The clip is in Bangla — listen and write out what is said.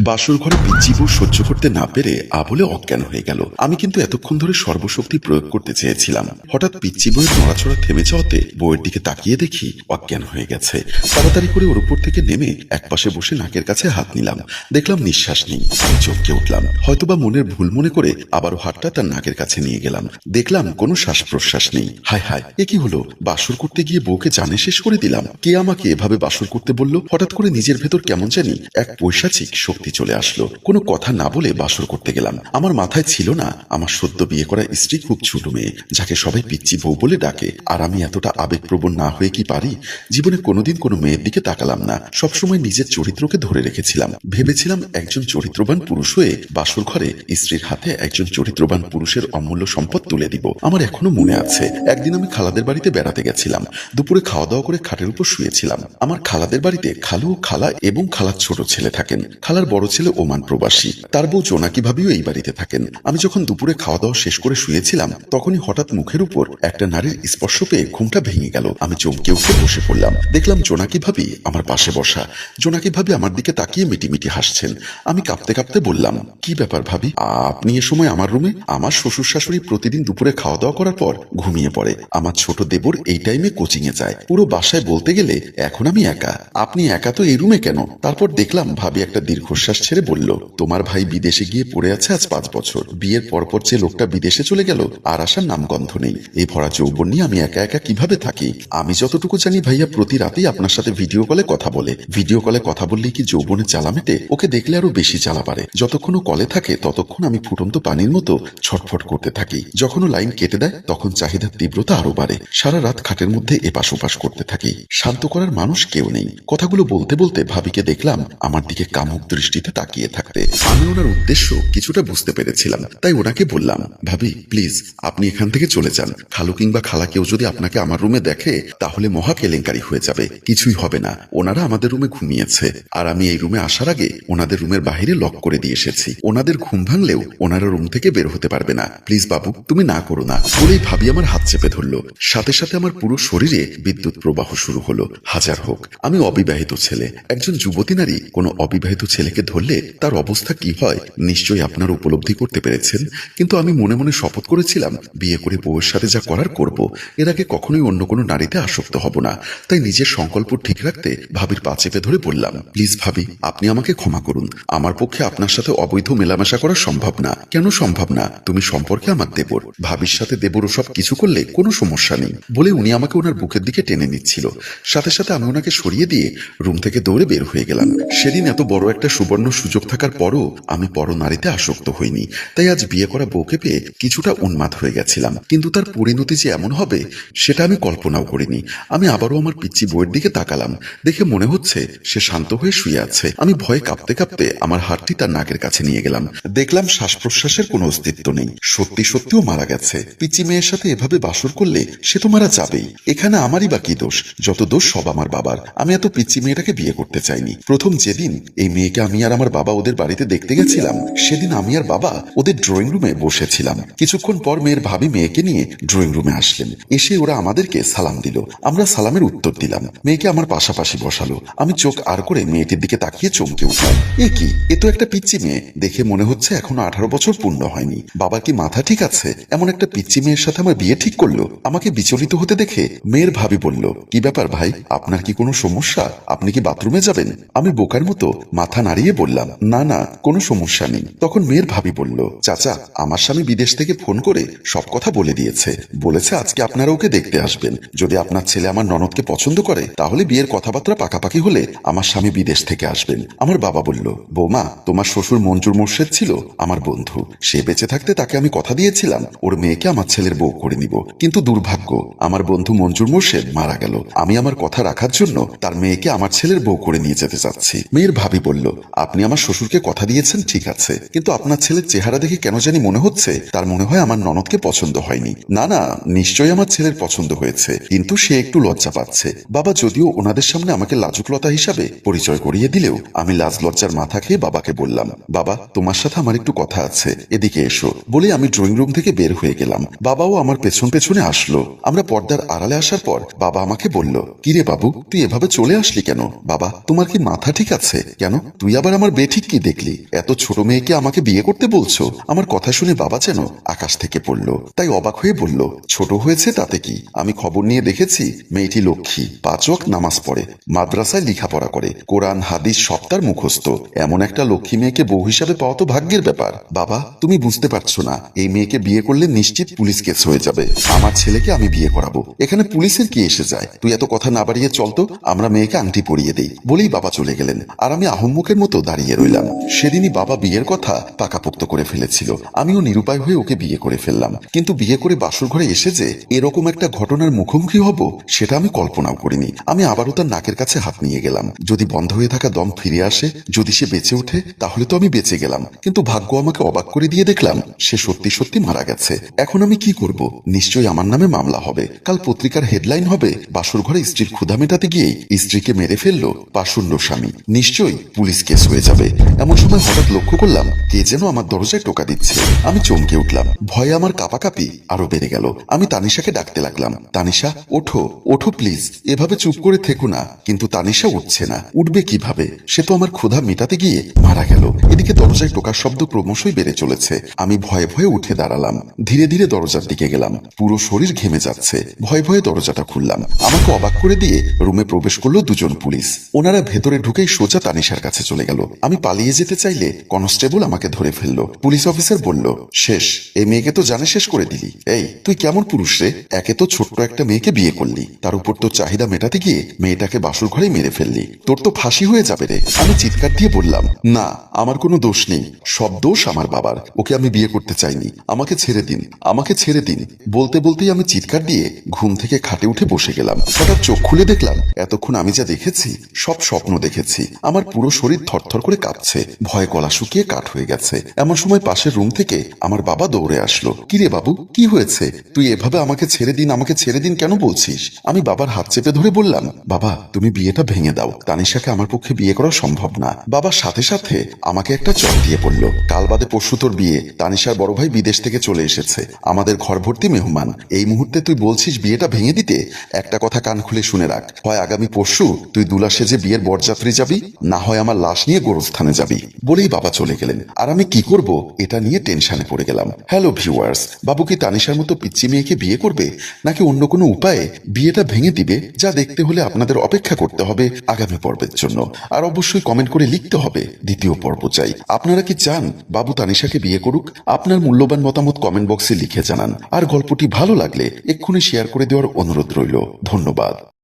বাসর ঘরে পিচ্চিবু সহ্য করতে না পেরে আবলে অজ্ঞান হয়ে গেল। আমি কিন্তু এতক্ষণ ধরে সর্বশক্তি প্রয়োগ করতে চেয়েছিলাম। হঠাৎ পিচ্চি বইয়ের নড়াচড়া থেমে যাওয়াতে বইয়ের দিকে তাকিয়ে দেখি অজ্ঞান হয়ে গেছে। তাড়াতাড়ি করে ওর উপর থেকে নেমে একপাশে বসে নাকের কাছে হাত নিলাম। দেখলাম নিঃশ্বাস নেই। আমি চমকে উঠলাম। হয়তোবা মনের ভুল মনে করে আবারও হাতটা তার নাকের কাছে নিয়ে গেলাম। দেখলাম কোনো শ্বাস প্রশ্বাস নেই। হায় হায়, এ কি হলো? বাসর করতে গিয়ে বউকে জানে শেষ করে দিলাম। কে আমাকে এভাবে বাসর করতে বলল? হঠাৎ করে নিজের ভেতর কেমন জানি এক পৈশাচিক শক্তি চলে আসলো। কোনো কথা না বলে বাসর করতে গেলাম। আমার মাথায় ছিল না, আমার সদ্য বিয়ে করা স্ত্রী খুব ছোট মেয়ে, যাকে সবাই পিচ্ছি বউ বলে ডাকে। আর আমি এতটা আবেগপ্রবণ না হয়ে কি পারি? জীবনে কোনোদিন কোনো মেয়ের দিকে তাকালাম না। সবসময় নিজের চরিত্রকে ধরে রেখেছিলাম। ভেবেছিলাম একজন চরিত্রবান পুরুষ হয়ে বাসর ঘরে স্ত্রীর হাতে একজন চরিত্রবান পুরুষের অমূল্য সম্পদ তুলে দিব। আমার এখনও মনে আছে, একদিন আমি খালাদের বাড়িতে বেড়াতে গেছিলাম। দুপুরে খাওয়া দাওয়া করে খাটের উপর শুয়েছিলাম। আমার খালাদের বাড়িতে খালু, খালা এবং খালার ছোট ছেলে থাকেন। খালার বড় ছেলে ওমান প্রবাসী। তার বউ জোনাকি ভাবিও এই বাড়িতে থাকেন। আমি যখন দুপুরে খাওয়া দাওয়া শেষ করে শুয়েছিলাম, তখনই হঠাৎ মুখের উপর একটা নারীর স্পর্শ পেয়ে ঘুমটা ভেঙে গেল। আমি চমকে উঠে বসে পড়লাম। দেখলাম জোনাকি ভাবি আমার পাশে বসা। জোনাকি ভাবি আমার দিকে তাকিয়ে মিটিমিটি হাসছেন। আমি কাঁপতে কাঁপতে বললাম, কি ব্যাপার ভাবি? আপনি এ সময় আমার রুমে? আমার শ্বশুর শাশুড়ি প্রতিদিন দুপুরে খাওয়া দাওয়া করার পর ঘুমিয়ে পড়ে। আমার ছোট দেবর এই টাইমে কোচিং এ যায়। পুরো বাসায় বলতে গেলে এখন আমি একা। আপনি একা তো এই রুমে কেন? তারপর দেখলাম ভাবি একটা দীর্ঘশ্বাস ছেড়ে বলল, তোমার ভাই বিদেশে গিয়ে পড়ে আছে আজ পাঁচ বছর। বিয়ের পরপর যে লোকটা বিদেশে চলে গেল, আর আসার নামগন্ধ নেই। এই ভরা যৌবন নিয়ে আমি একা একা কীভাবে থাকি? আমি যতটুকু জানি ভাইয়া প্রতি রাতেই আপনার সাথে ভিডিও কলে কথা বলে। ভিডিও কলে কথা বললেই কি যৌবনের জ্বালা মেটে? ওকে দেখলে আরও বেশি জ্বালা পারে যতক্ষণ ও কলে থাকে, ততক্ষণ আমি ফুটন্ত পানির মতো ছটফট করতে থাকি। যখন ও লাইন কেটে দেয়, তখন চাহিদার তীব্রতা আরও বাড়ে। সারা রাত খাটের মধ্যে এপাশ ওপাশ করতে থাকি। শান্ত করার মানুষ কেউ নেই। কথাগুলো বলতে বলতে ভাবিকে দেখলাম, আমার দিকে কামুক দৃষ্টিতে তাকিয়ে থাকতে। আমি ওনার উদ্দেশ্য কিছুটা বুঝতে পেরেছিলাম। তাই ওনাকে বললাম, ভাবি প্লিজ আপনি এখান থেকে চলে যান। খালু কিংবা খালা কেউ যদি আপনাকে আমার রুমে দেখে, তাহলে মহা কেলেঙ্কারি হয়ে যাবে। কিছুই হবে না। ওনারা আমাদের রুমে ঘুমিয়েছে। আর আমি এই রুমে আসার আগে ওনাদের রুমের বাইরে লক করে দিয়ে এসেছি। ওনাদের ঘুম ভাঙলেও ওনারা রুম থেকে বের হতে পারবে না। প্লিজ বাবু, তুমি না করো না। বলেই ভাবি আমার হাত চেপে ধরলো। সাথে সাথে আমার পুরো শরীরে বিদ্যুৎ প্রবাহ শুরু হলো। হাজার হোক, আমি অবিবাহিত ছেলে। একজন যুবতী নারী কোনো অবিবাহিত ছেলেকে ধরলে তার অবস্থা কি হয়, নিশ্চয়ই আপনারা উপলব্ধি করতে পেরেছেন। কিন্তু আমি মনে মনে শপথ করেছিলাম, বিয়ে করে বউয়ের সাথে যা করার করব, এর আগে কখনোই অন্য কোনো নারীতে আসক্ত হব না। তাই নিজের সংকল্প ঠিক রাখতে ভাবির পা চেপে ধরে বললাম, প্লিজ ভাবি, আপনি আমাকে ক্ষমা করুন। আমার পক্ষে আপনার সাথে অবৈধ মেলামেশা করা সম্ভব না। কেন সম্ভব না? তুমি সম্পর্কে আমার দেবর। ভাবির সাথে দেবর সব কিছু করলে কোনো সমস্যা নেই। বলে উনি আমাকে ওনার বুকের দিকে টেনে নিচ্ছিল। সাথে সাথে আমি ওনাকে সরিয়ে দিয়ে রুম থেকে দৌড়ে বের হয়ে গেলাম। সেদিন এত বড় একটা সুবর্ণ সুযোগ থাকার পরও আমি পর নারীতে আসক্ত হইনি। তাই আজ বিয়ে করা বউকে পেয়ে কিছুটা উন্মাদ হয়ে গেছিলাম। কিন্তু তার পরিণতি যে এমন হবে, সেটা আমি কল্পনাও করিনি। আমি আবারও আমার পিচ্ছি বউয়ের দিকে তাকালাম। দেখে মনে হচ্ছে সে শান্ত হয়ে শুয়ে আছে। আমি ভয়ে কাঁপতে কাঁপতে আমার হাতটি তার নাকের কাছে নিয়ে গেলাম। দেখলাম শ্বাস প্রশ্বাসের কোনো অস্তিত্ব নেই। সত্যি সত্যিও মারা গেছে। পিচি মেয়ের সাথে এভাবে বাসর করলে সে তো মারা যাবেই। এখানে আমারই বা কি দোষ? যত দোষ সব আমার বাবার। আমি এত পিচি মেয়েটাকে বিয়ে করতে চাইনি। প্রথম যেদিন এই মেয়েকে আমি আর আমার বাবা ওদের বাড়িতে দেখতে গেছিলাম। সেদিন আমি আর বাবা ওদের ড্রয়িং রুমে বসেছিলাম। কিছুক্ষণ পর মেয়ের ভাবি মেয়েকে নিয়ে ড্রয়িং রুমে আসলেন। এসে ওরা আমাদেরকে সালাম দিল। আমরা সালামের উত্তর দিলাম। মেয়েকে আমার পাশাপাশি বসালো। আমি চোখ আর করে মেয়েটির দিকে তাকিয়ে চমকে উঠলাম। এ কি? এ তো একটা পিচ্ছি মেয়ে। দেখে মনে হচ্ছে এখনও আঠারো বছর পূর্ণ হয়নি। বাবা কি মাথা ঠিক আছে? এমন একটা পিচ্ছি মেয়ের সাথে আমার বিয়ে ঠিক করল? আমাকে বিচলিত হতে দেখে মেয়ের ভাবি বলল, কি ব্যাপার ভাই? আপনার কি কোনো সমস্যা? আপনি কি বাথরুমে যাবেন? আমি বোকার মতো মাথা নাড়িয়ে বললাম, না না, কোনো সমস্যা নেই। তখন মেয়ের ভাবি বলল, চাচা, আমার স্বামী বিদেশ থেকে ফোন করে সব কথা বলে দিয়েছে। বলেছে আজকে আপনারা ওকে দেখতে আসবেন। যদি আপনার ছেলে আমার ননদকে পছন্দ করে, তাহলে বিয়ের কথাবার্তা পাকাপাকি হলে আমার স্বামী বিদেশ থেকে আসবেন। আমার বাবা বলল, বৌমা, তোমার শ্বশুর মঞ্জুর মোর্শেদ ছিল আমার বন্ধু। সে বেঁচে থাকতে তাকে আমি কথা দিয়েছিলাম। ওর মেয়েকে আমার ছেলের বউ করে নিব। কিন্তু দুর্ভাগ্য, আমার বন্ধু মঞ্জুর মোর্শেদ মারা গেল। আমি আমার কথা রাখার জন্য তার মেয়েকে আমার ছেলের বউ করে নিয়ে যেতে চাচ্ছি। মেয়ের ভাবি বলল আপনি আমার শ্বশুরকে কথা দিয়েছেন, ঠিক আছে। কিন্তু আপনার ছেলের চেহারা দেখে কেন জানি মনে হচ্ছে, তার মনে হয় আমার ননদকে পছন্দ হয়নি। না না, নিশ্চয়ই আমার ছেলের পছন্দ হয়েছে, কিন্তু সে একটু লজ্জা পাচ্ছে। বাবা যদিও ওনাদের সামনে আমাকে লাজুকলতা হিসাবে পরিচয় করিয়ে দিলেও আমি লাজ লজ্জার মাথা খেয়ে বাবাকে বললাম, বাবা, তোমার সাথে আমার একটু কথা আছে, এদিকে এসো। বলে আমি ড্রয়িং রুম থেকে বের হয়ে গেলাম। বাবাও আমার পেছন পেছনে আসলো। আমরা পর্দার আড়ালে আসার পর বাবা আমাকে বলল, কিরে বাবু, তুই এভাবে চলে আসলি কেন? বাবা, তোমার কি মাথা ঠিক আছে? কেন? তুই আবার আবার আমার বেঠিক কি দেখলি? এত ছোট মেয়েকে আমাকে বিয়ে করতে বলছো? আমার কথা শুনে বাবা যেন আকাশ থেকে পড়ল। তাই অবাক হয়ে বলল, ছোট হয়েছে তাতে কি? আমি খবর নিয়ে দেখেছি, মেয়েটি লক্ষ্মী পাচক নামাজ পড়ে, মাদ্রাসায় লেখাপড়া করে। কোরআন, হাদিস সপ্তার মুখস্থ। এমন একটা লক্ষ্মী মেয়েকে বউ হিসাবে পাওয়া তো ভাগ্যের ব্যাপার। বাবা, তুমি বুঝতে পারছ না, এই মেয়েকে বিয়ে করলে নিশ্চিত পুলিশ কেস হয়ে যাবে। আমার ছেলেকে আমি বিয়ে করাবো। এখানে পুলিশের কি এসে যায়? তুই এত কথা না বাড়িয়ে চল তো, আমরা মেয়েকে আংটি পরিয়ে দেই। বলেই বাবা চলে গেলেন। আর আমি আহম্মুখের মতো দাঁড়িয়ে রইলাম। সেদিনই বাবা বিয়ের কথা পাকাপোক্ত করে ফেলেছিল। আমিও নিরুপায় হয়ে ওকে বিয়ে করে ফেললাম। কিন্তু বিয়ে করে বাসর ঘরে এসে যে এরকম একটা ঘটনার মুখোমুখি হব, সেটা আমি কল্পনাও করিনি। আমি আবারও তার নাকের কাছে হাত নিয়ে গেলাম। যদি বন্ধ হয়ে থাকা দম ফিরে আসে, যদি সে বেঁচে ওঠে, তাহলে তো আমি বেঁচে গেলাম। কিন্তু ভাগ্য আমাকে অবাক করে দিয়ে দেখলাম, সে সত্যি সত্যি মারা গেছে। এখন আমি কি করব? নিশ্চয়ই আমার নামে মামলা হবে। কাল পত্রিকার হেডলাইন হবে, বাসর ঘরে স্ত্রীর ক্ষুধা মেটাতে গিয়েই স্ত্রীকে মেরে ফেলল পাশুন্য স্বামী নিশ্চয়ই পুলিশ কেস হয়ে যাবে। এমন সময় হঠাৎ লক্ষ্য করলাম, কে যেন আমার দরজায় টোকা দিচ্ছে। আমি চমকে উঠলাম। ভয়ে আমার কাপাকাপি আরও বেড়ে গেল। আমি তানিশাকে ডাকতে লাগলাম। তানিশা, ওঠো ওঠো প্লিজ এভাবে চুপ করে থেকো না। কিন্তু তানিশা উঠছে না। উঠবে কীভাবে? সে তো আমার ক্ষুধা মেটাতে গিয়ে মারা গেল। এদিকে দরজায় টোকার শব্দ ক্রমশই বেড়ে চলেছে। আমি ভয়ে ভয়ে উঠে দাঁড়ালাম। ধীরে ধীরে দরজার দিকে গেলাম। পুরো শরীর ঘেমে যাচ্ছে। ভয়ে ভয়ে দরজাটা খুললাম। আমাকে অবাক করে দিয়ে রুমে প্রবেশ করল দুজন পুলিশ। ওনারা ভেতরে ঢুকেই সোজা তানিশার কাছে চলে গেল। আমি পালিয়ে যেতে চাইলে কনস্টেবল আমাকে ধরে ফেলল। পুলিশ অফিসার বলল, শেষ, এই মেয়েকে তো জানে শেষ করে দিলি। এই, তুই কেমন পুরুষ রে? একে তো ছোট্ট একটা মেয়েকে বিয়ে করলি। তার উপর তোর চাহিদা মেটাতে গিয়ে মেয়েটাকে বাসুর ঘরে মেরে ফেললি। তোর তো ফাঁসি হয়ে যাবে রে। আমি চিৎকার দিয়ে বললাম, না, আমার কোনো দোষ নেই। সব দোষ আমার বাবার। ওকে আমি বিয়ে করতে চাইনি। আমাকে ছেড়ে দিন, আমাকে ছেড়ে দিন। বলতে বলতেই আমি চিৎকার দিয়ে ঘুম থেকে খাটে উঠে বসে গেলাম। হঠাৎ চোখ খুলে দেখলাম, এতক্ষণ আমি যা দেখেছি, সব স্বপ্ন দেখেছি। আমার পুরো শরীর থরথর করে কাঁপছে। ভয়ে গলা শুকিয়ে কাঠ হয়ে গেছে। এমন সময় পাশের রুম থেকে আমার বাবা দৌড়ে আসলো। কিরে বাবু, কি হয়েছে? তুই এভাবে আমাকে ছেড়ে দিন, আমাকে ছেড়ে দিন কেন বলছিস? আমি বাবার হাত চেপে ধরে বললাম, বাবা, তুমি বিয়েটা ভেঙে দাও। তানিশাকে আমার পক্ষে বিয়ে করা সম্ভব না। বাবার সাথে সাথে আমাকে একটা চট দিয়ে পড়ল কাল বাদে পরশু তোর বিয়ে। তানিশার বড় ভাই বিদেশ থেকে চলে এসেছে। আমাদের ঘর ভর্তি মেহমান। এই মুহূর্তে তুই বলছিস বিয়েটা ভেঙে দিতে? একটা কথা কান খুলে শুনে রাখ। হয় আগামী পরশু তুই দুলা সেজে বিয়ের বরযাত্রী যাবি, না হয় আমার লাশ নিয়ে গোরস্থানে যাবি। বলেই বাবা চলে গেলেন। আর আমি কি করব? এটা নিয়ে টেনশনে পড়ে গেলাম। হ্যালো ভিউয়ার্স, বাবু কি তানিশার মতো পিচ্ছি মেয়েকে বিয়ে করবে? নাকি অন্য কোনো উপায়ে বিয়েটা ভেঙে দিবে, যা দেখতে হলে আপনাদের অপেক্ষা করতে হবে আগামী পর্বের জন্য। আর অবশ্যই কমেন্ট করে লিখতে হবে। দ্বিতীয় পর্ব চাই। আপনারা কি চান বাবু তানিশাকে বিয়ে করুক? আপনার মূল্যবান মতামত কমেন্ট বক্সে লিখে জানান। আর গল্পটি ভালো লাগলে এক্ষুনি শেয়ার করে দেওয়ার অনুরোধ রইল। ধন্যবাদ।